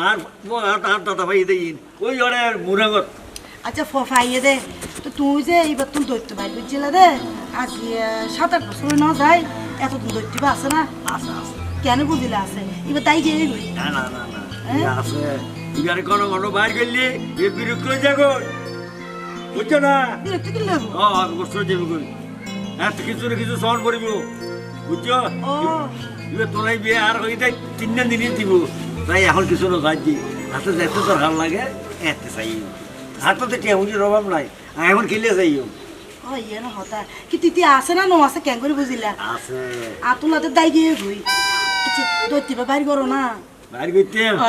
আর আর দাদা ভাই দেই ওই অনেক মুরাগত আচ্ছা ফাইয়ে দে। তো তুই যে এইবার তুমি দৈত্য বাইর বুঝছিলে দে আজ সাত আট বছর না যায় এতদিন বা আছে না? আছে আছে। কেন বুঝিলে আছে? এবার তাই গিয়ে না না না না হ্যাঁ? আছে। ইয়ার কোনো কোনো বাইর করলি এ বিরক্ত হয়ে যাগো বুঝছ না? বিরক্ত কি লাগবো ও আমি কষ্ট হয়ে যাবে কই? এত কিছু না কিছু সহন করিব। বুঝছ? ও। এবার তোলাই বিয়ে আর হয়ে যায় তিন দিন দিনই দিব। তাই এখন কিছু না খাচ্ছি হাতে দেখতে তো ভালো লাগে এতে চাই হাতে টিয়া বুঝির অভাব নাই এখন খেলে চাই ও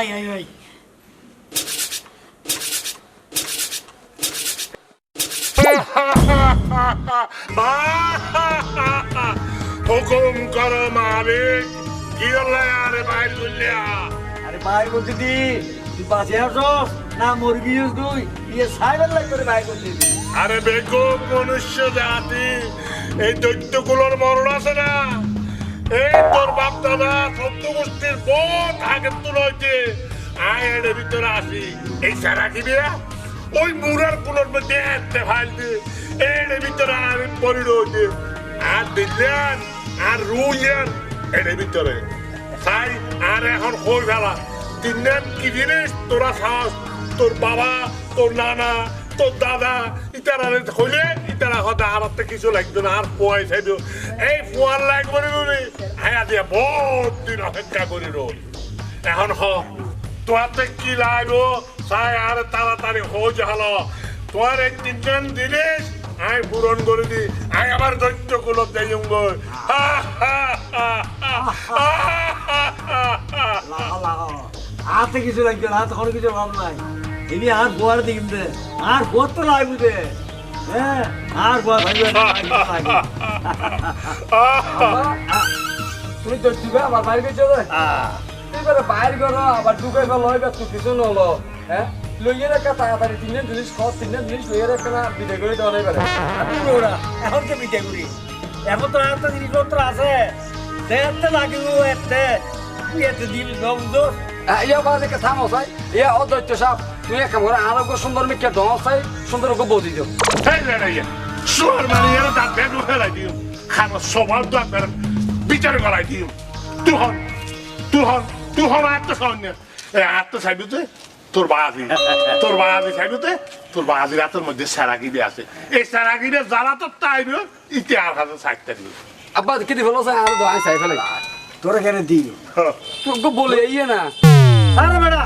ইয়ে হয় হুকুম করো মালিক কি আরে বাইর গুলিয়া বাইর করতে দি, তুই বাঁচে আসস? না, মুরগি তুই ইয়ে সাইবার লাগ করে করতে আরে বেকুব, মনুষ্য জাতি, এই দৈত্যগুলোর মরণ আছে না? এই তোর বাপ দাদা সত্য গোষ্ঠীর ভিতরে আসি। এই সারা কি বিয়া? ওই মুরার কুলোর মধ্যে এতে ভিতরে আর পরিণ হইতে আর দিলেন আর রুইয়েন, এর ভিতরে। তাই আর এখন হই ফেলা। দিন কি জিনিস তোরা খাস তোর বাবা, তোর নানা, তোর দাদা, ইতারা হইলে ইতারা হতে আর কিছু লাগতো না, আর পোয়াই চাইতো এই পোয়ার লাগবে হায়া দিয়ে বহুত দিন অপেক্ষা করি রই। এখন হ, তোহাতে কি লাগবো? চাই আর তাড়াতাড়ি হো যাহলো তোমার এই তিনজন জিনিস আই পূরণ করে দি। আই আবার দৈত্য কুলত যাই হা হা হা হা হা হা। লাগা লাগা। হাতে কিছু লাগবে না হাতে কোনো কিছু অভাব নাই। এমনি আর গোয়ার দিন দে আর গোয়ার তো লাগবে দে। হ্যাঁ আর গোয়া ভাইবে না তুমি তো দিবে আবার বাইরে গেছো রে এবারে বাইরে করো আবার ঢুকে গেল এবার তো কিছু নলো। হ্যাঁ? তাড়াতাড়ি তিনজন জিনিস খাও তিনজন জিনিস লইয়ে রেখে না বিদে করে দেওয়া এবারে। আমি ওরা এখন কে মিটে করি। এখন তো একটা জিনিসপত্র আছে। দেখতে লাগিব এতে তুই এতে দিবি গন্ধ ইয়া বাজে কে থামো চাই ইয়া অদৈত্য সাপ তুই এক কাম করে আরোগ্য সুন্দর মিকে দম চাই সুন্দর করে বৌদি দিও Hey, Leia! Suor Mariana da Pedro Reladinho! Cara, somar da Pedro! Peter Galadinho! Tu hon! Tu hon! Tu hon আত্ম সৈন্য এই আত্ম সাইডুতে তোর বাহাদি তোর বাহাদি সাইডুতে তোর বাহাদির হাতের মধ্যে স্যারাগিরি আছে এই স্যারাগিরে জ্বালা তো তাই ইতিহাস হাতে সাইডটা দিও আব্বা কি দি ফেলো চাই আরও দোয়াই চাই ফেলে তোরা কেন দি তোকে বলে ইয়ে না। আরে বেড়া,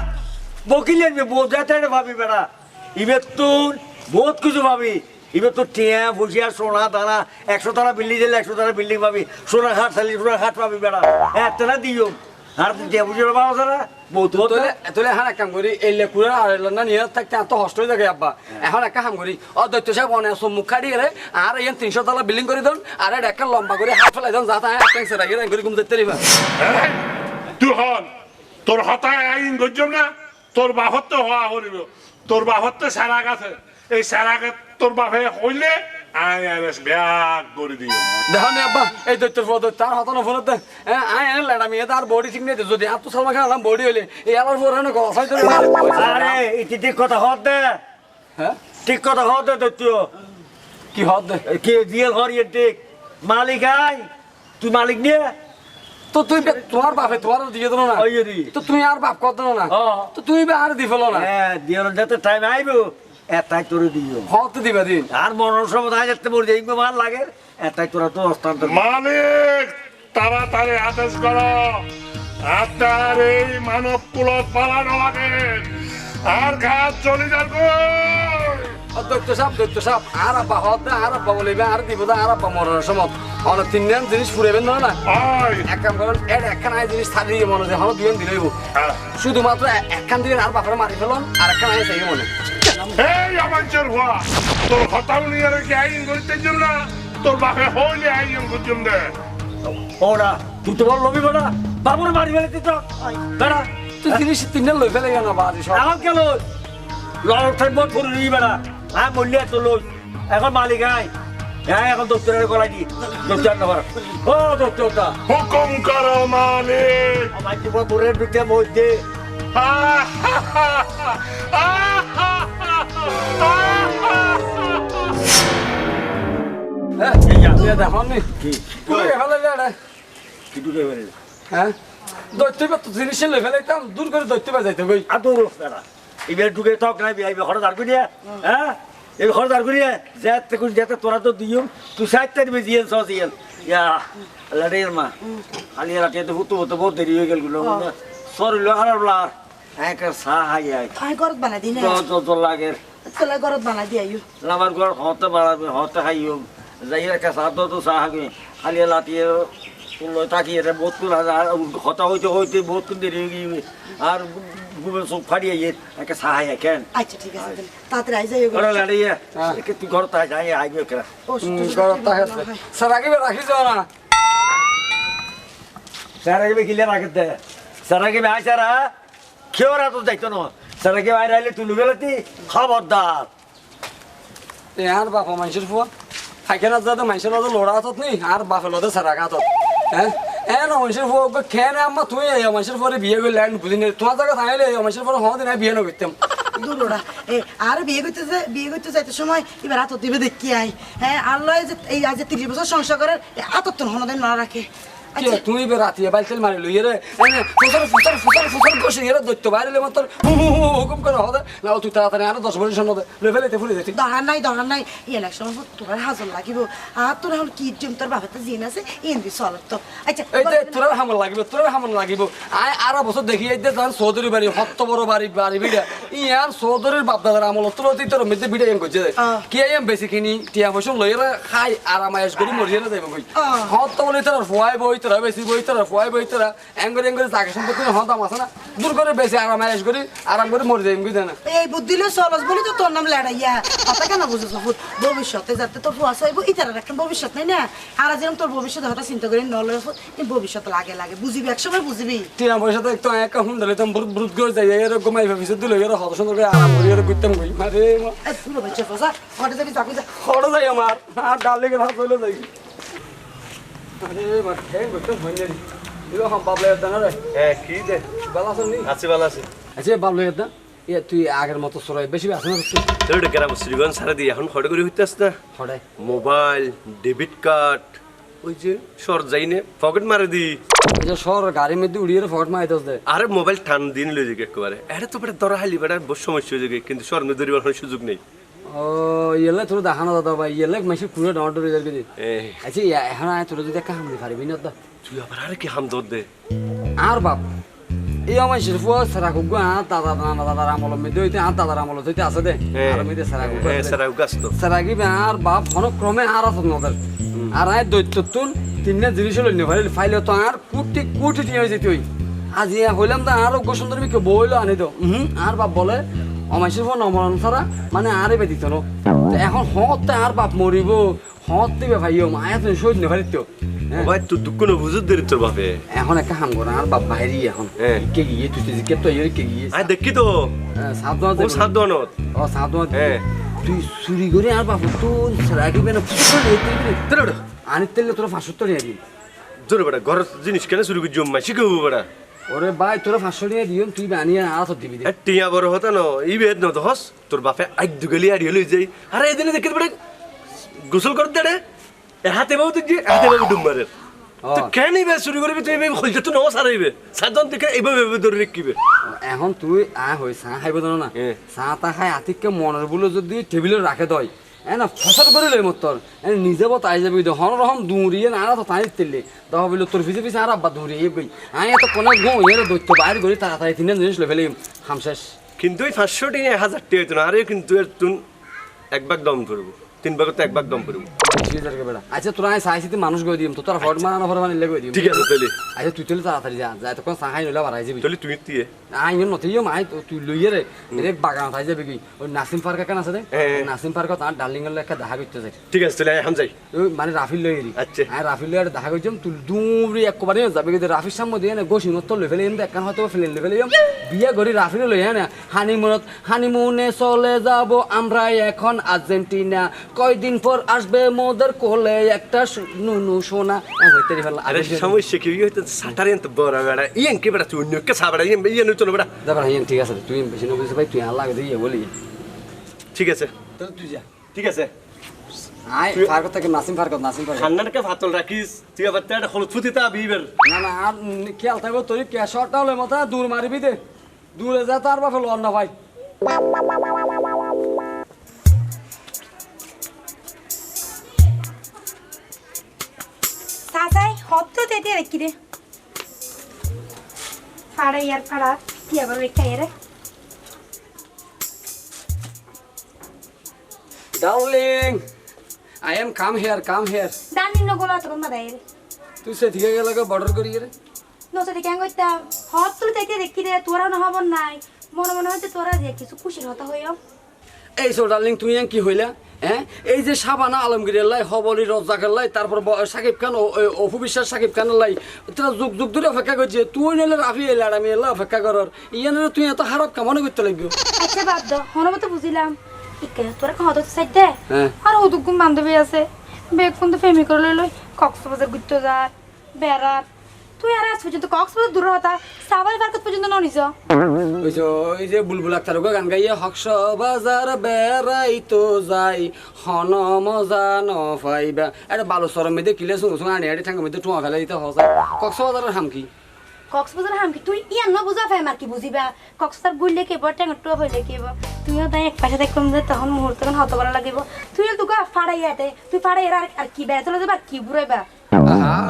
বকিলে যাতে ভাবি বেড়া। ইবের তো বহুত কিছু ভাবি। এবার তো টিয়া বসিয়া সোনা, দানা, একশো তারা বিল্ডিং দিলে একশো টাকা বিল্ডিং পাবি সোনা ঘাট সালি সোনা ঘাট পাবি বেড়া। হ্যাঁ তারা দিও। আর তুই টিয়া বহুত তোলে তোলে এখন এক কাম করি এই লেকুরা আর না নিয়ে থাকতে এত কষ্ট হয়ে থাকে আব্বা। এখন একটা কাম করি ও দৈত্য সাহেব অনেক সম্মুখ খাড়ি গেলে আর এই তিনশো তলা বিল্ডিং করে দেন আর একটা লম্বা করে হাত ফেলাই দেন যাতে একটা সেরা গেলে করে ঘুম দেখতে পারিবা তুই হন তোর হতায় আইন গজ্জম না? তোর বাহত তো হওয়া হরিব তোর বাহত সারা গেছে এই সারা তোর বাপে হইলে আই আইস ব্যাগ করে দিও। দেখো নি আব্বা এই দৈত্যের পদ তার হতানো ফোনত দেন আয় এনে লেডা মেয়ে তার বডি ঠিক নেই যদি এত সালমা খান বডি হইলে এই পর আরে এটি ঠিক কথা হত দে। হ্যাঁ? ঠিক কথা হত দে তো তুই কি হদ দে? কে দিয়ে ঘর ইয়ে ঠিক? মালিক আই তুই মালিক নিয়ে তো তুই বে- তোমার বাপে তোমার দিয়ে দিল না। তো তুই আর বাপ কত না। হ্যাঁ। তো তুই বে আর দি ফেলো না। হ্যাঁ দিয়ে যাতে টাইম আইব। এটাই তোরে দিও। হত দিবা দিন। আর মরণ সময় যাতে মরে যাই মাল লাগে এটাই তোরা তো হস্তান্তর মালিক তাড়াতাড়ি আদেশ করো। আপনার এই মানব কুলত পালানো লাগে আর ঘাত চলে যাবে। দৈত্য সাপ দৈত্য সাপ। আর আব্বা দে আর আব্বা বলিবে আর দিব দে আর আব্বা মরার সময়। অনেক তিন দিন জিনিস ফুরাবেন না না? আয় এক কাম করেন এর একখান আয় জিনিস থাকি মনে হয় হলো দুজন দিলেই হ্যাঁ। শুধুমাত্র এ- একখান দিয়ে আর বাপরে মারি ফেলন আর একখান আয় সেই মনে। এই আমার চোর ভুয়া তোর হতাম নিয়ে কি আইন করতে জন্য তোর বাপে হইলে আইন করছুন দে। ওরা তুই তো বল লবি বেড়া। বাবুর বাড়ি ফেলে দিত বেড়া তুই জিনিস তিনটা লই ফেলে গেল বাড়ি সব। এখন কেন? লড় থাকব করে নিবি বেড়া। হ্যাঁ মূল্য তো লোক। এখন মালিক আয়। হ্যাঁ এখন দোস্তরের গলায় দি। দোস্তর নাম্বার ও দোস্তরটা হুকুম করো মালিক। আমার জীবন তোরের বিদ্যে মধ্যে হ্যাঁ হ্যাঁ দৈত্য জিনিস একদম দূর করে দৈত্য বা যাইতে কই আতো বেড়া এবার ঢুকে থাক নাই বিয়ে ঘরে দাঁড় করিয়া। হ্যাঁ? এই ঘরে দাঁড় করিয়া যাতে কুছ যাতে তোরা তো দিও তুই সাইড তারি বে দিয়েন সস দিয়েন ইয়া লড়ের মা। আলি রাতে তো হুতো হুতো বহুত দেরি হয়ে গেলগুলো। সরি লো আর ব্লার এক সা হাই আই আমি ঘরত বানাই দিই না তো তো তো লাগে। চলে ঘরত বানাই দিই আইও আমার ঘর হতে বাড়াবে হতে খাইও যাই একটা সাথ তো সা হাগে। খালি লাতিয়ে তুলো তাকিয়ে বহুত হতা হইতে হইতে বহুত কুল দেরি হয়ে গিয়ে। আর গুবে সব ফাড়িয়ে একটা সা হাই কেন আচ্ছা ঠিক আছে তাড়াতাড়ি আই যাইও ঘরে লাড়িয়ে হ্যাঁ। তুই ঘর তাই যাই আইবে কেন গরমটা হেছে স্যার আগে রাখি যাও না। স্যার আগে কিলে রাখে দে। স্যার আগে আই স্যার কেউ রাত যাইতো না। স্যার আগে বাইরে আইলে তুই লুবেলাতি খবরদার। আর বাপা মানুষের ফুয়া খাইকে না যাতে মানুষের লোড়া হাতত নি আর বাপের লদে সারা হাতত হ্যাঁ এ না মানুষের খেয়ে নে আম্মা তুই এই মানুষের পরে বিয়ে করলে আমি বুঝিনি তোমার জায়গা থাকলে এই মানুষের পরে হওয়া দিন বিয়ে না করতাম এ আর বিয়ে করতে বিয়ে করতে যাইতে সময় এবার দিবে দেখি আই হ্যাঁ আল্লাহ যে এই আজ তিরিশ বছর সংসার করার হাতত তো হনদিন না রাখে তুই বে রাতি বাইল মারি লই রে? এনে ফুসার ফুসার ফুসার ফুসার বসে এর দৈত্য বাইরে মত হুকুম করে হবে না তুই তাড়াতাড়ি আর দশ বছর শোনো লে ফেলে ফুলে যেতি দরকার নাই দরকার নাই। ইলেকশন তোর লাগিব। আর তোর এখন কি জম তোর বাবা তো জিন আছে? ইন্দি চলত তো। আচ্ছা এই যে তোর হামল লাগিব তোর হামল লাগিব। আয় আর বছর দেখি এই যে তার চৌধুরী বাড়ি হত্ত বড় বাড়ি বাড়ি বিড়া। ইয়ার চৌধুরীর বাপ দাদার আমল তোর অতি তোর মধ্যে বিড়া এম করছে কি এম বেশি কিনি টিয়া পয়সা লইরা খাই আর আমায়াস করি মরিয়ে যাইব কই। হত তোর ফুয়াই বই তোরা বেশি বই তোরা ফুয়াই বই তোরা এঙ্গরে এঙ্গরে জায়গা সম্পত্তি হত আছে না? দূর করে বেশি আর আমায়াস করি আরাম করে মরে যাইম কই না? এই বুদ্ধি লো চলস বলি তো তোর নাম লড়াইয়া। কথা কেন বুঝেছ ফুট ভবিষ্যতে যাতে তোর ফুয়া চাইব ইতার একটা ভবিষ্যৎ নাই না? আর যেরকম তোর ভবিষ্যৎ হঠাৎ চিন্তা করি এই ভবিষ্যৎ লাগে লাগে। বুঝিবি একসময় বুঝিবি। টিয়া পয়সা তো একটু এক হুন্ডালে তো ব্রুত ব্রুত করে যাই এর ঘুমাই ভাবিছে দিল এর হত সুন্দর করে আরাম করে এর করতাম কই? মারে মা। পুরো বাচ্চা ফসা হঠাৎ যাবি চাকরি খড় যাই আমার আর ডাল লেগে হাত হইল যাই। তুই আগের মতো সরাই বেশি আছে না তোর এটা গ্রাম শ্রীগঞ্জ সারা দিয়ে এখন করে হইতে না? মোবাইল ডেবিট কার্ড ওই যে সর যাইনে পকেট মারে দি। যে সর গাড়ির মধ্যে উড়িয়ে ফট মাইতে দে। আরে মোবাইল টান দিন লই যাকে একেবারে। এটা তো বেটা দরা হালি বেটা সমস্যা হয়ে যাবে কিন্তু ধরিবার কোনো সুযোগ নেই। কাম দি পারবি না তুই? আবার আরে কি হাম দর দে? আর বাপ এই আমার সারা কুগু দাদা নানা মধ্যে হইতে হইতে আছে দে। আর সারা কুগু গাছ তো। সারাগি আর বাপ ক্রমে আর আছে নদের আর আয় দৈত্য তুন তিনটা জিনিস হলো নি ভাই ফাইলে তো আর কুটি কুটি নিয়ে যেতে হই আজ ইয়া হইলাম তো আর গো সুন্দর বিকে বইলো আনি তো আর বাপ বলে অমাইশের ফোন অমরণ ছাড়া মানে আরে বেদিত ন তো এখন হতে আর বাপ মরিব হত দিবে ভাইও মায়া তুমি সহ্য নে ভাই তো। ভাই তুই দুঃখ না বুঝত দে তোর বাপে। এখন একটা হাম করে আর বাপ বাইরে এখন। কে গিয়ে তুই তুই কে তো কে গিয়ে। আয় দেখি তো। সাবধান ও সাত দনত ও হ্যাঁ। তুই চুরি করে আর বাপ তুই সারাগি বেনা তোর বেটা আনি তেলে তোরা তো নিয়ে দিন জোরে বেটা ঘর জিনিস কেন শুরু করে জম্মা শিখেবো বেটা। ওরে ভাই তোরা পাঁচশো নিয়ে দিও তুই বানিয়ে আর তো দিবি টিয়া বড় হতা ন ই বেদ ন হস তোর বাপে আগ দুগলি আড়ি হলি যাই। আরে এদিনে দেখে বেটা গোসল কর দে রে এ হাতে বাবু তুই হাতে বাবু ডুম্বারে তো কেন ইবে শুরু করবি তুই এবে খুলছে তো নও সারাইবে সাতজন দেখে এইভাবে এভাবে ধরে রেখিবে। এখন তুই আ হই চা খাইব জানো না। চা তা খাই আতিককে মনের বলে যদি টেবিলে রাখে দয় এ না ফসল করে লই মত তোর নিজে যাবি হন রহম দূরিয়ে না তো তাই তেলে দহ বলে তোর পিছে পিছে আর আব্বা দূরিয়ে গই আই এত কোনো গো এর দৈত্য বাইর করি তাড়াতাড়ি তিন জিনিস লই ফেলি হাম কিন্তু ওই পাঁচশো টিয়া এক হাজার টিয়া হইতো আরে কিন্তু এর তুন এক ভাগ দম করব তিন ভাগের তো এক ভাগ দম করব আচ্ছা তোরা মানুষ গই দিম। তো তোরা ফট মানিলে গই দিম। ঠিক আছে তাহলে আচ্ছা তুই তুই তাড়াতাড়ি যা। তখন বাড়াই যাবি। তাহলে তুই দিয়ে আই মাই তুই লইয়ে রে রে বাগান থাই যাবে কি ওই নাসিম পার্ক কেন আছে রে। নাসিম পার্ক তার ডার্লিং এর একটা দেখা করতে যাই ঠিক আছে তাহলে এখন যাই। মানে রাফিল লই এরি আচ্ছা। আই রাফিল লই দেখা করছিলাম তুই দুমরি একবারে যাবে কিন্তু রাফির সামনে দিয়ে না গোসি নত্তর লই ফেলে এমনি একখান হয়তো ফেলে লই ফেলে বিয়ে করি রাফিল লই হ্যাঁ না? হানিমুনত হানিমুনে চলে যাব। আমরা এখন আর্জেন্টিনা কয়দিন পর আসবে মোদের কোলে একটা নুনু সোনা। হইতে ফেলা। আরে সমস্যা কি? হইতো সাঁতারে তো বড় বেড়া। ইয়ান কে বেড়া? তুই কে সাবড়া ইয়ান ইয়ান চলো বেড়া। দাবার হ্যাঁ ঠিক আছে। তুই বেশি নবুঝতে ভাই তুই আল্লাহ দিয়ে বলি। ঠিক আছে। তাহলে তুই যা। ঠিক আছে। আই ফার্ক থেকে নাসিম ফার্ক নাসিম ফার্ক ঠান্ডাটাকে ভাতল রাখিস? ঠিক আছে একটা হলুদ ফুটি তা বিবের না না আর খেয়াল থাকব তোর ক্যাশরটা হলে মতো দূর মারিবি দে। দূরে যা তার বাপে লোন না ভাই। সাজাই হত তেতে রেখি রে ফাড়া ইয়ার ফাড়া কি আবার রেখা ইয়ারে darling I am come here come here দানি নগলা তখন মাদাই রে। তুই সে থেকে গেলে বর্ডার করি রে। নসে কেন কইতাম হত তেতে রেখি রে তোরা না হবন নাই। মনে মনে হয়তো তোরা যে কিছু খুশির হতা হইও। এই সো ডার্লিং তুই কি হইলা? হ্যাঁ এই যে সাবানা আলমগীরের লাই হবলি রজ্জাকের লাই তারপর সাকিব খান অপু বিশ্বাস সাকিব খানের লাই তোরা যুগ যুগ ধরে অপেক্ষা করছে। তুই নইলে রাফি এলে আর আমি এলে অপেক্ষা করার। ইয়ানের তুই এত হারক কামনে করতে লাগবে? আচ্ছা বাদ দাও হনমতো বুঝিলাম। ইকে তোরা হত সাইতে হ্যাঁ। আর ওদুকুম বান্ধবী আছে। বেগ কোন তো ফেমি করে লই কক্সবাজার ঘুরতে যায়। বেড়ার তুই আর আজ পর্যন্ত কক্সবাজার দূর হতা সাবাই পার্কত পর্যন্ত ননিস ওই যে ওই যে বুলবুল আক্তার গান গাইয়ে হকস বাজার বেড়াই তো যাই হন মজা ন পাইবা এটা বালু সরম মেয়েদের কিলে শুনো শুনো আনি আড়ি ঠাঙ্গা মেয়েদের টুয়া ফেলে দিতে হসা কক্সবাজারের হাম কি? কক্সবাজার হাম কি? তুই ইয়ান না বুঝা ফাই মার কি বুঝিবা? কক্সবাজার গুললে কে বড় ট্যাঙ্গ টুয়া হইলে কি হইব তুইও তাই এক পাশে দেখলাম যে তখন মুহূর্ত তখন হত লাগিব। তুই তোকে ফাড়াই আতে তুই ফাড়াই আর আর কি বেড়া চলে যাবা কি বুড়াইবা?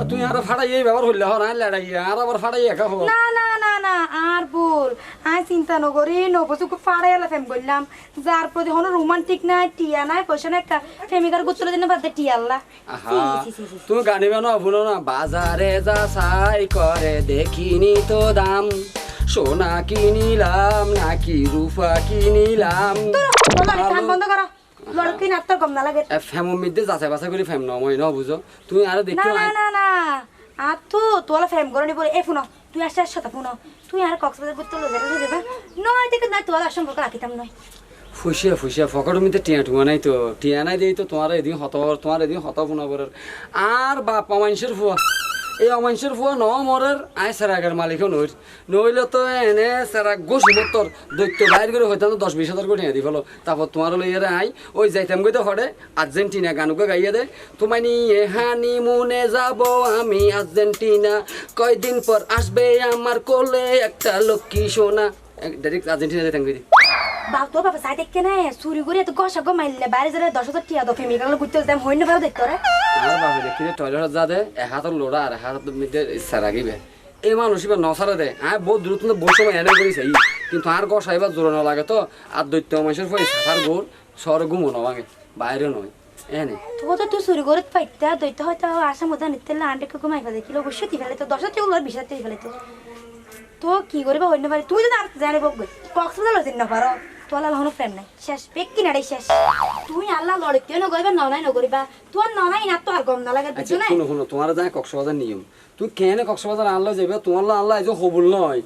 তুই আর এই ব্যবহার হইলে হন লড়াই আর আবার ফাটাই একা হব না না না না আর বল আই চিন্তা নকরি নবসুকে ফাড়াই আলা ফেম বললাম। যার প্রতি হন রোমান্টিক নাই টিয়া নাই পয়সা নাই ফেমিকার গুতলে দিন বাদে টিয়া আল্লাহ। তুমি গানিবে না ভুলো না। বাজারে যা সাই করে দেখিনি তো দাম। সোনা কিনিলাম নাকি রূপা কিনিলাম। তোর বন্ধ করো। না লাগে? ফ্যামো করে ফ্যাম ন বুঝো। তুমি আর না দেখো না না না। আর তো তোলা ফেম করনি বলে এ ফুনো তুই আসছে সাথে ফুনো তুই আর কক্সবাজার ঘুরতে লয়ে যাবে যাবে নয় দেখে না তোলা সম্পর্ক রাখিতাম নয় ফুসিয়া ফুসিয়া ফকটের টিয়া টুয়া নাই তো। টিয়া নাই দিই তো তোমার এদিন হত তোমার এদিন হত ফোনা করার আর বাপ অমাইশের ফুয়া। এই অমাইশের ফুয়া ন মরের আয় সেরাগের মালিকও নইর নইলে তো এনে সেরা গোসি মতর দৈত্য বাইর করে হইতাম, দশ বিশ হাজার করে দি ফেলো। তারপর তোমার লইয়ে আই, ওই যাইতাম গইতে হরে আর্জেন্টিনা গানুকে গাইয়ে দে। তোমায় নিয়ে হানি মুনে যাব আমি আর্জেন্টিনা। কয়দিন পর আসবে আমার কোলে একটা লক্ষ্মী সোনা। ডাইরেক্ট আর্জেন্টিনা যাইতাম গই দি বাপ তোর বাবা সাই দেখকে না চুরি করে এত গসা গো মাইলে বাইরে যারা দশ হাজার টিয়া দো ফেমিকার ঘুরতে যাম হইন ভালো দেখতো রে আর বাপে দেখি রে টয়লেট যা দে এক হাতের লোড়া আর এক হাতের মধ্যে ইচ্ছা রাখিবে এই মানুষ এবার নসারে দে হ্যাঁ বহুত দূরত্ব বহু সময় এনে করিছে ই। কিন্তু আর গসা এবার জোর না লাগে তো আর দৈত্য মানুষের ফলে সাঁতার গোর শহরে ঘুমো না ভাঙে বাইরে নয় এনে তো তো তুই চুরি করে পাইতা দইতে হয়তো আশা মতো নিতে আন্ডে ঘুমাই ফেলে কিলো অবশ্যই ফেলে তো দশ হাজার টিউল বিশ হাজার ফেলে তো তো কি করবে? হইন পারে তুই তো আর জানি বকবে কক্সবাজার লইছিস না পারো। তো আল্লাহ হনো প্রেম নাই। শেষ পেক কিনারে শেষ। তুই আল্লাহ লড়িতে নগরিবা ননাই নগরিবা। তোর ননাই না তো আর গম না লাগে আচ্ছা বুঝছ না শুনো শুনো তোমার যায় কক্সবাজার নিয়ম। তুই কেন কক্সবাজার আনলে যাবে তোমার এই যে হবুল নয়।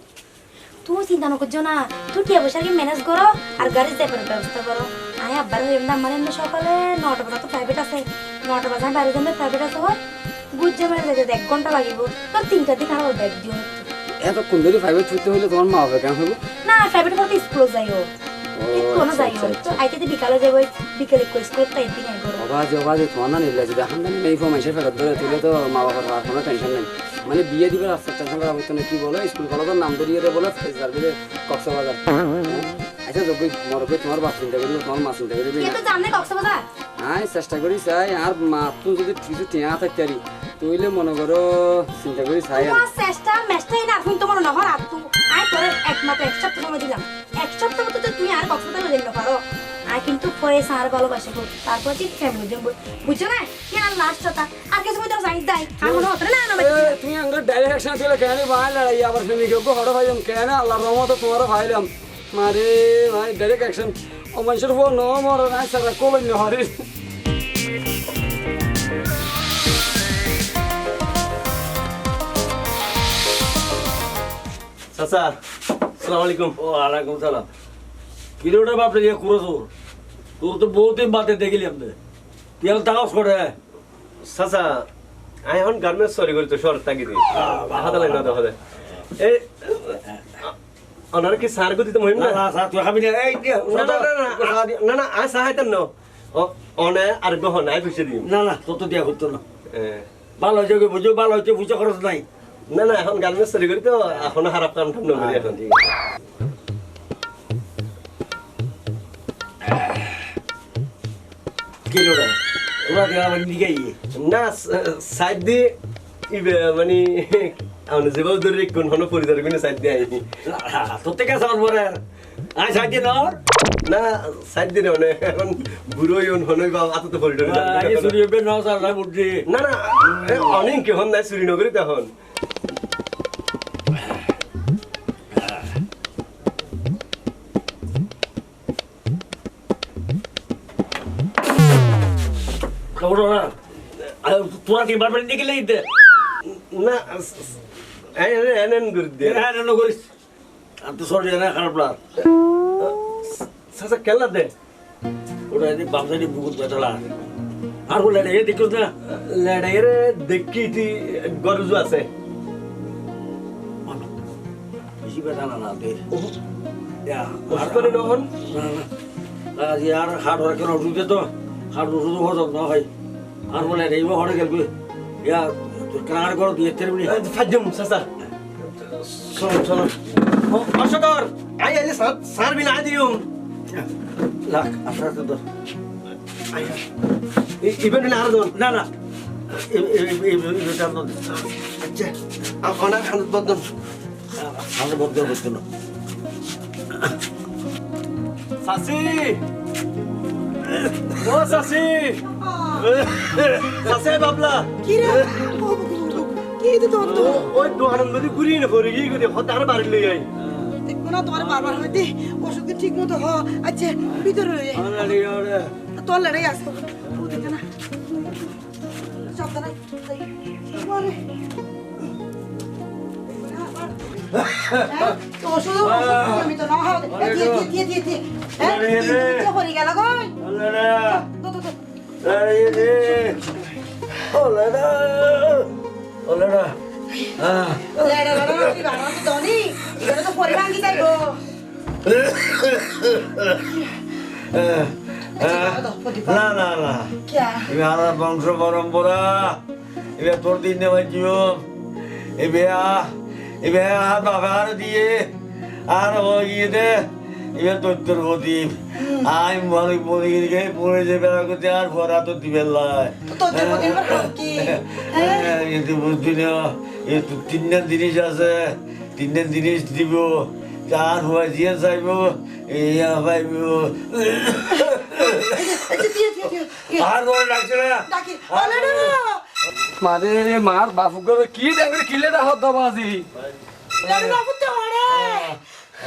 তুই চিন্তা নকরছো না। তুই টিয়া বসাকে ম্যানেজ করো? আর গাড়ি যাইবার ব্যবস্থা করো। আয় আব্বার হইম না মানে সকালে নটা বাজা তো প্রাইভেট আছে। নটা বাজা বাইরে যাবে প্রাইভেট আছে। হয় মেরে যেতে এক ঘণ্টা লাগিব। তোর তিনটার দিকে আরও ব্যাগ দিও। এতক্ষণ যদি ফাইভে ছুটতে হইলে তোমার মা হবে কেন হইব? না প্রাইভেট পড়তে স্কুল যাইও। কোনো যাইও। তো আইতে বিকালে যাইব বিকালে কই স্কুল তাই দিন আই করো অবাজে অবাজে তোমার না নিলে যদি এখন জানি এই ফর্ম এসে ফেরত ধরে তুলে তো মা বাবার আর কোনো টেনশন নেই। মানে বিয়ে দিবে রাস্তার টেনশন করা হইতো না কি বলো? স্কুল কলেজের নাম ধরিয়ে বলে ফেস যাবে কক্সবাজার। হ্যাঁ? আচ্ছা যোগ্য মরবে তোমার বাপ চিন্তা করিবে তোমার মা চিন্তা করিবে কে জানে কক্সবাজার। আয় চেষ্টা করি চাই। আর মা তো যদি কিছু টিয়া থাকতে পারি তুইলে মনে করো চিন্তা করি চাই আর। তোমার চেষ্টা মেষ্টাই না এখন তোমার নহর আর তুই আই করে একমাত্র এক সপ্তাহ সময় দিলাম। এক সপ্তাহ তো তুমি আর কক্সবাজার যেতে পারো আর কিন্তু পরে স্যার ভালোবাসে তারপর ঠিক ফ্যামিলি জন্য বুঝছ না? কি আর লাস্ট কথা আর কিছু বুঝতে সাইন্স দেয় আর মনে হতো না না তুমি আঙ্গুর ডাইরেকশন কেন? ভাই লড়াই আবার ফেমি কেউ হড় ভাইলাম কেন? আল্লাহ রহমত তোমার ভাইলাম মারে ভাই ডাইরেক্ট অ্যাকশন ও মানুষের ফোন ন মর নাই সারা কোলন হরে। চাচা সালাম আলাইকুম ও আলাইকুম সালাম। কিলোটা বাপরে ইয়ে কুরো তোর তোর তো বহুত দিন বাদে দেখিলাম রে তুই এখন তাকাস করে চাচা আমি এখন গার্মেন্টস সরি করি তো শহর থাকি দিই হাতে লাগে না তো হাতে এই ওনার কি সার গতি তো মহিম না না না না না না না না না না আয় সাহায্য না অনে আর গহন আয় বুঝে দিম না না তোর তো দেওয়া হতো না এ, ভালো হয়েছে বুঝো ভালো হয়েছে বুঝো খরচ নাই না না এখন গার্মেন্টস সরি করি তো এখন খারাপ কাম এখন কিলোটা তোরা দিয়ে আমার দিকে ইয়ে না সাইড দিয়ে মানে আমার যেভাবে ধরে কোন হনো পরিবার কোন সাইড দিয়ে আইনি তোর থেকে আমার পরে। আয় সাইডে নর না সাইড দিয়ে মানে এখন বুড়ো ইউন হনই বা আতো তো পরিবার আয় চুরি হবে ন স্যার নাই বুঝছি না না অনেক কেহন নাই চুরি নকরি তখন তোরা কি বারবার দিকে লেই না এনে এনে করে দিয়ে হ্যাঁ না করিস আর তো সরি না খারাপ লাগ সাসা কেলা দে ওটা বাম সাইডে বুকুত বেতলা আর বলে রে দেখিস না দেখি তি গরজু আছে বেশি বেতা না না দে ওষুধ করে নহন না না আর হাট ওরা কেন তো হাট ওষুধ হজম না ভাই আর বলে রে এবার হরে ইয়া কানার করো দুই তেরো মিনিট ফাজম সাসা চলো চলো অশোকর আই আইলে সার বিনা দিও লাখ আস্তে তো ইভেন্ট না আর না না আচ্ছা আপনার খানত বদন আমরা বন্ধ করতে না সাসি ও সাসি সাসে বাবলা। কি রে কি তো তোর তো? ওই দোকানের মধ্যে ঘুরি না করে গিয়ে করে? হতার বাড়ি লই আই দেখব না তোমার বারবার হইতে ওষুধ ঠিক মতো হ? আচ্ছা ভিতরে রয়ে তোর লড়াই আসতো ও দিতে না। সাবধানে। বলে ওষুধ আমি তো না দিয়ে দিয়ে দিয়ে দিয়ে হ্যাঁ পড়ে গেল তো তো লেড়া লেড়া ভাঙি যাইবো না না না এবার আমার বংশ পরম্পরা এবার তোর দিন নেওয়ার জীবন এবার এবার বাবার দিয়ে আর ও ইয়ে দে এবার দৈত্যর প্রদীপ আই মনে মনে গিয়ে পড়ে যে বেড়া করতে আর ভরা তো লাই? হ্যাঁ? এতে বুঝবি না। এ তিনটা জিনিস আছে। তিনটা জিনিস দিব। চার হওয়া দিয়ে চাইব এই পাইব আর করে ডাকছে না। মারে মার বাপু করে কি দেখবে কিলে হতো বাজি? লেড়া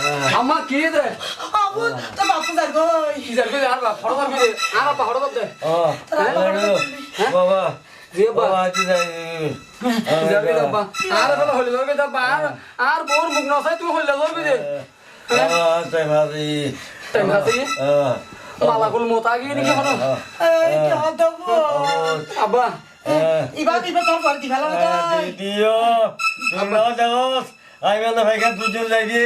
বাবু তো ওরে আমা কি দে আবু তো বাপু যার গই কি যাবে আর বাপ ফড় দাবি দে আর বাপ ফড় দাব দে বাবা। রে বাবা আজ যাই কি যাবে দাবা আর ফলে হইলে ধরবে দাবা আর আর বোর মুখ নসাই তুই হইলে ধরবি দে তাই ভাবি। টাইম আছে মালাকুল মোতা গিয়ে নাকি হলো এই কি গো? আব্বা। ইবা ইবা তোর পর দি ভালো দিও তোমরা যাও আই বেলা ভাইকা দুজন যাই দি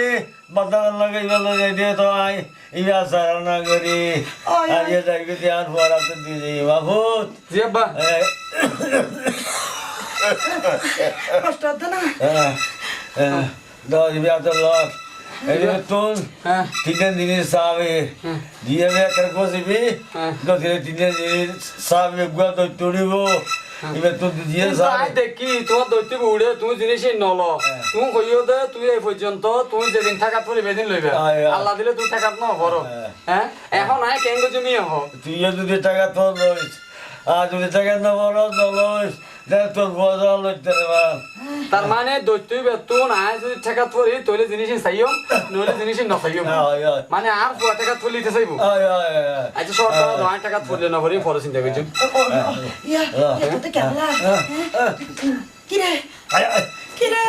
বাদার লাগে বেলা যাই দি তো আই ইয়া সারানা করি। আর ইয়ে যাই কি আর ফরা তো দি দি বাবুত জি আব্বা। কষ্ট হতো না? দশ বিয়া তো লক এই তুন হ্যাঁ। দিনের সাবে দিয়ে মে কর বসবি হ্যাঁ। দশ দিনের তিন দিনের সাবে গুয়া তো তুড়িব এবার তো দিয়ে কিন্তু দেখি তোমার দৈত্য উড়ে তুমি জিনিসই নল তুমি কইও দে তুই এই পর্যন্ত তুমি যেদিন থাকাত পরি বেদিন লইবে আয়, আয়। আল্লাহ দিলে তুই থাকাত ন করো হ্যাহ এখন আই কেঙ্গ জমি হো তুই যদি টাকা তো লইস আর যদি টাকা না বড় তো লইস তার মানে দৈত্যই বেতন আয় যদি ঠেকা থরি তৈলে জিনিস চাইও নইলে জিনিস নচাইও মানে আর পুরা ঠেকা থলি দিতে চাইব। আচ্ছা সব টাকা নয় টাকা থরলে না ভরি ফরো চিন্তা করছি কিরে কিরে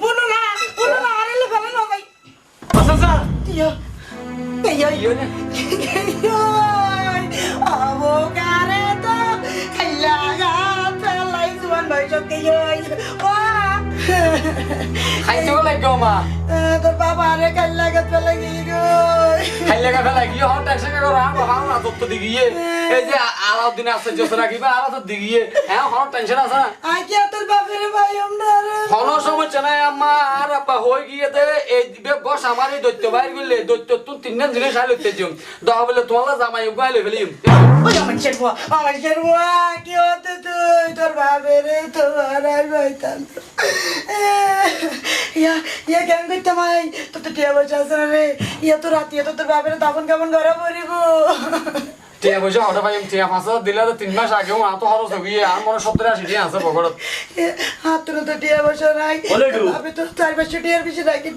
বলো না বলো না আরেলে ফেলে না ভাই আচ্ছা আচ্ছা। ইয়া ইয়া ইয়া। খাইতে লাগবে মা তোর বাবা আরে খাইলা গা পেলাই গিয়ে খাইলে গা ফেলা গিয়ে হন টেনশন করো আর বাবা না তো দিগিয়ে। এই যে আলাউদ্দিন আছে জোস রাখিবে আর তো দিগিয়ে। হ্যাঁ হন টেনশন আছে না? আগে তোর বাপের ভাই আমরা কোনো সমস্যা নাই আম্মা আর আব্বা হয়ে গিয়ে দে এই দিবে বস আমার এই দৈত্য বাইর করলে দৈত্য তুই তিন দিন জিনিস আইলে তেজিম দহা বলে তোমার জামাই উগাইলে ফেলিম ওই আমার শেরবো আমার শেরবো কি হতে তুই তোর বাপের তোমার আর ভাইতাম ইয়া ইয়া কেন করতে মাই তোর তো টিয়া বসে আসে রে। ইয়া তো রাতি তোর বাপের তখন কেমন ঘরে পড়িব। টিয়া পয়সা হঠাৎ পাইম টিয়া পাঁচ হাজার দিলে তো তিন মাস আগেও আতো খরচ হবি আর মনে সত্তর আশি টিয়া আছে পকেটত হাত তো টিয়া বসে নাই। আমি তো চার পাঁচশো টিয়ার পিছিয়ে রাখি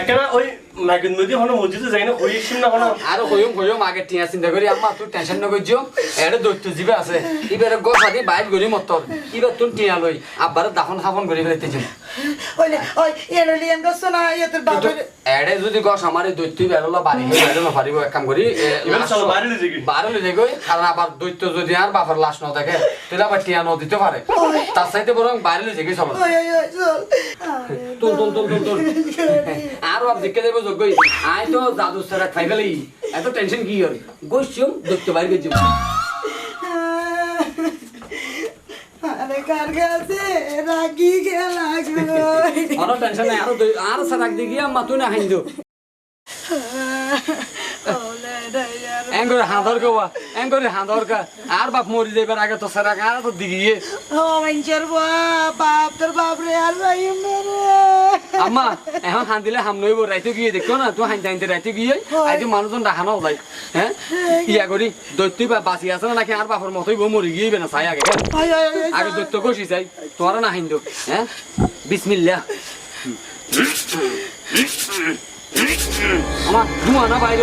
একেবারে ওই মাইকের নদী হনো মসজিদে যাই না হইছিস না হনো আর কইম কইম আগে টিয়া চিন্তা করি আম্মা তুই টেনশন নকরিও এড়ে দৈত্য জীবে আছে। ইবারে গসাদি বাইর গরি মতর ইবার তুই টিয়া লই আব্বারে দাফন খাফন করি ফেলাইতেছিস ওইলে ওই এর লিয়ান করছ না তোর এড়ে যদি আমার দৈত্য বেরোলো বাড়ি বেরো পারিব এক কাম করি চলো, লই যাই লই যাই গই কারণ আবার দৈত্য যদি আর বাপের লাশ ন দেখে তাহলে আবার টিয়া ন দিতে পারে। তার চাইতে বরং বাইরে লই যাই গই চলো ওই ওই ওই চল। তুল তুল তুল তুল তুল আর বাপ দেখে দেবো যোগ্যই আই তো জাদু সারা খাই ফেলাই এত টেনশন কি হল গইছিম দৈত্য বাইরে গেছিম আরে কার কাছে? রাগি গেলা গো আরও টেনশন নাই আরও আর সারাক দি গিয়া মা এঙ্গরে হাঁদর কেবা এঙ্গরে হাঁদর কা আর বাপ মরি যাইবার আগে তো সারাক আর তো দিগিয়ে ও মাইনচার বাপ বাপ তোর বাপ রে আর ভাই মেরে আম্মা এখন হান হাম নইব রাইতে গিয়ে দেখো না তুই হাইতে হাইতে রাইতে গিয়ে আইতে মানুষজন ডাকানো যাই হ্যাঁ ইয়া করি দৈত্য বা বাঁচি আছে না নাকি আর বাপর মতোই বউ মরি গিয়ে না চাই আগে দৈত্য কষি যাই তোরা না হাইন্দো হ্যাঁ বিসমিল্লা আমার ধুয়া না বাইর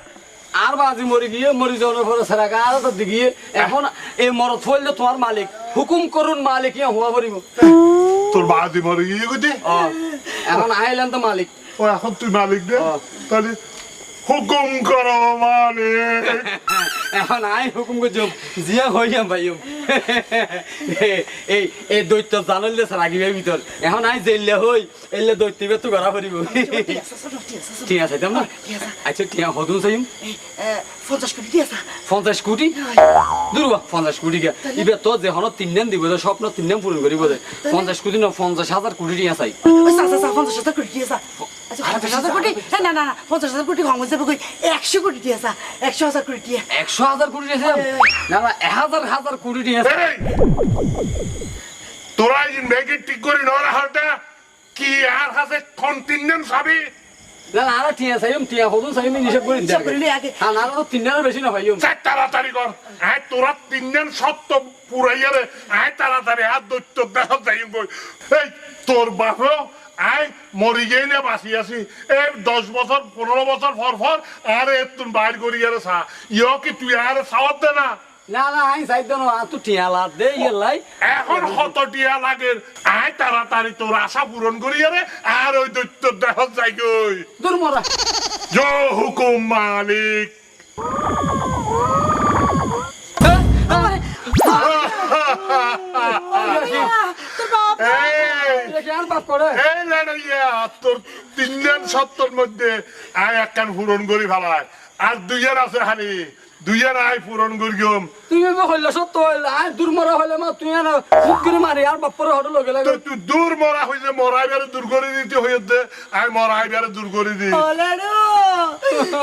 আর বাজি মরি গিয়ে মরি যাওয়ার পরে সেরাকা আর তো দিগিয়ে। এখন এই মর ফললে তোমার মালিক। হুকুম করুন মালিক ইয়া হওয়া পড়িব তোর বাজি মরে গিয়ে ও, এখন আইলেন তো মালিক। ও এখন তুই মালিক দে। তাহলে হুকুম করো মানে এখন আই হুকুম করছ জিয়া হইয়াম ভাইম এই এই দৈত্য জানলে রাগিবে ভিতর এখন আই জেললে হই এলে দৈত্য তো গড়া পড়িব টিয়া আছে না আচ্ছা টিয়া হদুন চাইম পঞ্চাশ কোটি দিয়েছা পঞ্চাশ কোটি? দুর্বা পঞ্চাশ কোটি কে ইবে তো যেখন তিন দিন দিব স্বপ্ন তিন দিন পূরণ করিব যে পঞ্চাশ কোটি না পঞ্চাশ হাজার কোটি টিয়া চাই। পঞ্চাশ হাজার কোটি দিয়েছা আচ্ছা পঞ্চাশ হাজার কোটি? না না না পঞ্চাশ হাজার কোটি কম যাবে কই একশো কোটি দিয়েছা একশো হাজার কোটি দিয়ে। একশো হাজার কোটি টিয়া না না এক হাজার হাজার কোটি টিয়া তোরা এই মেঘে ঠিক করি নয় হালটা কি আর হাতে কন্টিনেন্ট সাবি না না আর টিয়া চাইম টিয়া হদুন করি করে আগে। হ্যাঁ না তো তিন দিনের বেশি না ভাইম চার তাড়াতাড়ি কর আয় তোরা তিনজন সত্য পুরাইয়া রে আয় তাড়াতাড়ি আর দৈত্য দেখা যাই কই এই তোর বাপেও আয় মরি গিয়ে না বাঁচি আছি। এই দশ বছর পনেরো বছর পর পর আর এ তুই বাইর করি আর সা ইয় কি তুই আর সাওয়াত দে না। না না আই চাইতো না তো টিয়া দে ইয়ে লাই। এখন কত টিয়া লাগে আয় তাড়াতাড়ি তোর আশা পূরণ করি আরে আর ওই দৈত্য দেখা যাই কই। দূর মরা। জো হুকুম মালিক। তোর তিনজন সত্তর মধ্যে আয় একখান পূরণ করি ফেলায় আর দুইজন আছে হানি দুইজন আয় পূরণ করি গম তুমি এবার হইলে সত্য হইলে আয় দূর মরা হইলে মা তুই না খুব করে মারি আর লগে লাগে। তুই দূর মরা হইছে মরাই বেড়ে দূর করে দিতে হইতে আয় মরাই বেড়ে দূর করে দি ওলেডু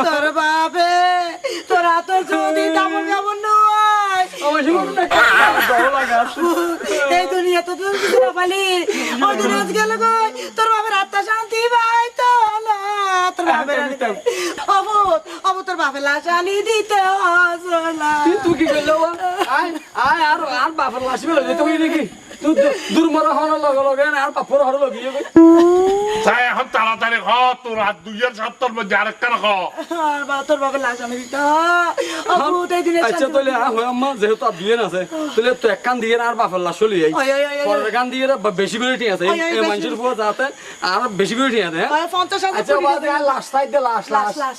তোর বাপে তোর হাত যদি তেমন কেমন নয় আমার জীবন ভালো লাগে এই দুনিয়া তো তোর না পালি। ওই দুনিয়া গেল কই? তোর আত্মা শান্তি পাই তো না। তোর বাপের অবুত অবুত তোর বাপের লাশ আনি দিতে তুই কি করল আয় আয় আর আর বাপের লাশ বেলো যেতে নাকি? তুই দূর মরা লগে লগে আর বাপর হঠাৎ লগে তাই এখন তাড়াতাড়ি খ তোর আর দুইজন সত্তর মধ্যে আরেকখান খ তোর বাপের লাশ আনি দিতে অবুত এই দিনে আচ্ছা তাহলে হয় আম্মা যেহেতু আর আছে তাহলে তো এক কান দিয়ে আর বাপের লাশ চলে যাই। পরের কান দিয়ে বেশি করে ঠিক আছে এই। মানুষের উপর যাতে আর বেশি করে ঠিক আছে হ্যাঁ? পঞ্চাশ আচ্ছা কোটি বাদ টাকা। লাশ তাই দে লাশ লাশ লাশ লাশ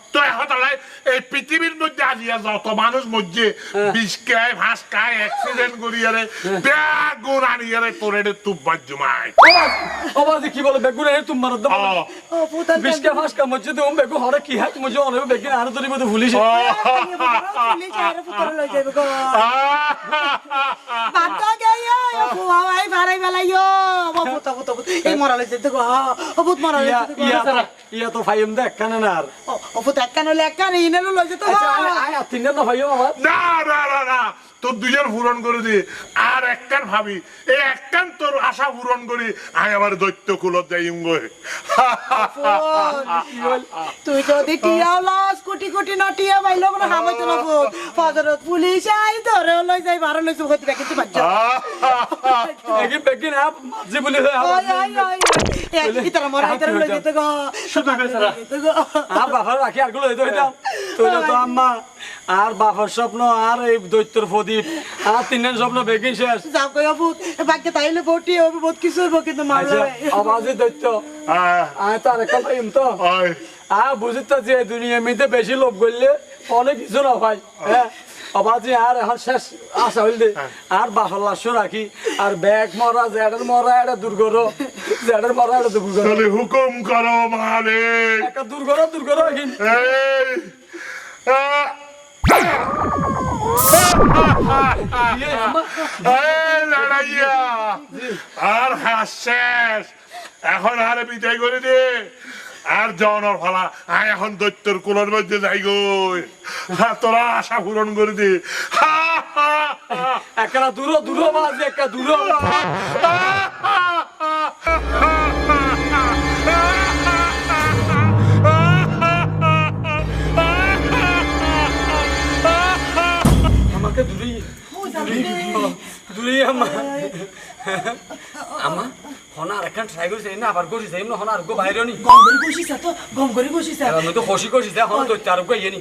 তো এখন তাহলে এই পৃথিবীর মধ্যে আজিয়া যত মানুষ মধ্যে বিষ খায় ভাস খায় অ্যাক্সিডেন্ট করিয়ারে ব্যাগ গুণ আনিয়ারে তোর এটা তুপ বাজ্যমাই অবাজি কি বলে বেগুন এ তোমার দম ও পুতান বিশকা ফাসকা মধ্যে তো বেগু হরে কি হাত মধ্যে অনেক বেগিন আর তোর মধ্যে ভুলিস পুলিশ আর পুতর লই যাবে গো বাতা গেয়া ও ভাই বেলাইও ও পুতা পুতা এই মরা যেতে গো ও পুত ইয়া ইয়া তো ফাইম দেখ কানে না আর ও পুত একখান হলে একখান ইনে লই যেতে আচ্ছা আয় আয় তিন না ভাইও আমার। না না না না। তোর দুজন পূরণ করে দি। আর একখান ভাবি এই একখান তোর আশা পূরণ করি। আমি আবার দৈত্য কুলত যাই তুই যদি টিয়া লস কোটি কোটি ন টিয়া বাইলো মানে হামাই তো ফাদারত পুলিশ আই ধরে লই যাই বারো লই সব হতে কিন্তু বাচ্চা ওই ওই ওই এই ইতারা মরা ইতারা লই যেতে গো? শুধু বেচারা। আর বাবার রাখি আরগুলো তুই তো আম্মা আর বাবার স্বপ্ন আর এই দৈত্যর প্রদীপ আর তিনজন স্বপ্ন বেগিন শেষ। যাও কই অবুত বাক্যে তাইলে বটি হবে বহুত কিছু হইব কিন্তু আচ্ছা দৈত্য। আয় তো আরেকটা পাইম তো। আ বুঝি তো যে দুনিয়া মিতে বেশি লোভ করলে অনেক কিছু না ভাই হ্যাঁ। অবাজি আর এখন শেষ আশা হইল আর বাফার লাশ রাখি। আর ব্যাগ মরা জেডের মরা এটা দুর্গর জেডের মরা এটা দুর্গর তাহলে হুকুম করো মালিক। একটা এখন এই। আহ, এই লড়াইয়া। আর হাস শেষ। এখন আর বিদায় করে দে। আর জনর ফালা আয় এখন দৈত্যর কুলের মধ্যে যাই হ্যাঁ, তোরা আশা পূরণ করে দে। একটা দূর দূর বাজে একটা দূর। একখান ট্রাই করিস না আবার করিস এমনি হনা আর গো বাইরে নি গম করে বসিস তো গম করে বসিস আমি তো খুশি করিস হনা তো চার গো ইয়ে নি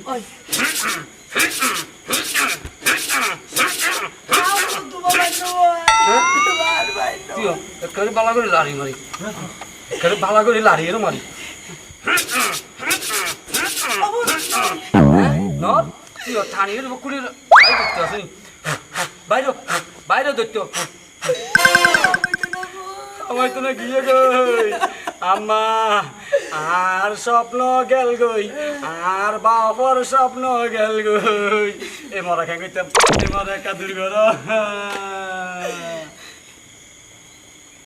একেবারে বালা করে লাড়ি মারি একেবারে বালা করে লাড়ি এরও মারি নর তুই ঠানির বকুড়ির বাইরে বাইরে দেখতে আমার তো না গিয়ে গই আম্মা, আর স্বপ্ন গেল গই, আর বাপর স্বপ্ন গেল গই। এ মরা খেয়ে কইতাম, এ মরা একা দুর্গর